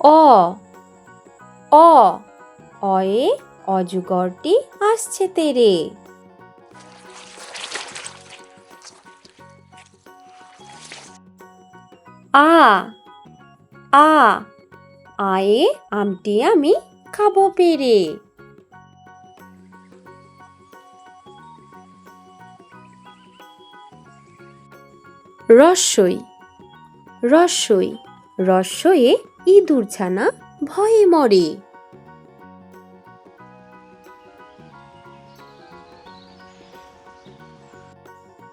অ অ, অয়ে অজগরটি আসছে তেরে। আ আ, আয়ে আমটি আমি খাব পেরে। রস্যই রস্যই রস্যয়ে ইঁদুর ছানা ভয়ে মরে।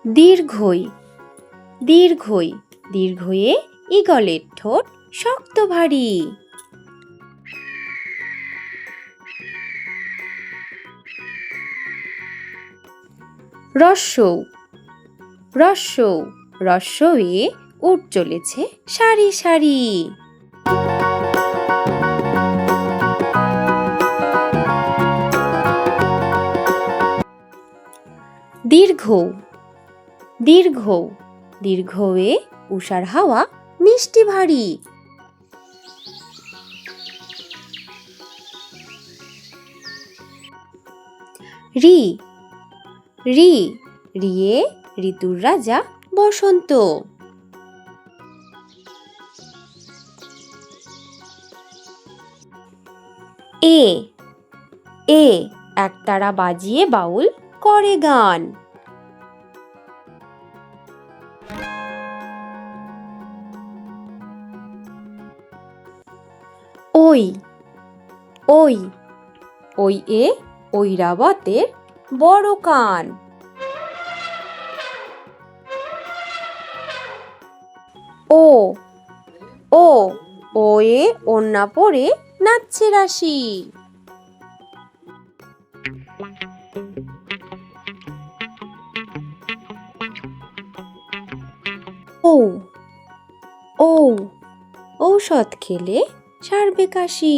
দীর্ঘই দীর্ঘই দীর্ঘয়ে ইগলের ঠোঁট শক্ত ভারী। রস্যৌ রস্যৌ রস্যয়ে উট চলেছে সারি সারি। দীর্ঘ। দীর্ঘ। দীর্ঘয়ে উষার হাওয়া মিষ্টি ভারী। রি। রি। রিয়ে ঋতুর রাজা বসন্ত। এ। এ। একতারা বাজিয়ে বাউল করে গান। ওই ওই ওই এ ঐরাবতের বড় কান। ও ও ও এ ওন্না পরে নাচছে রাশি। ও ঔ ঔষধ খেলে সারবে কাশি।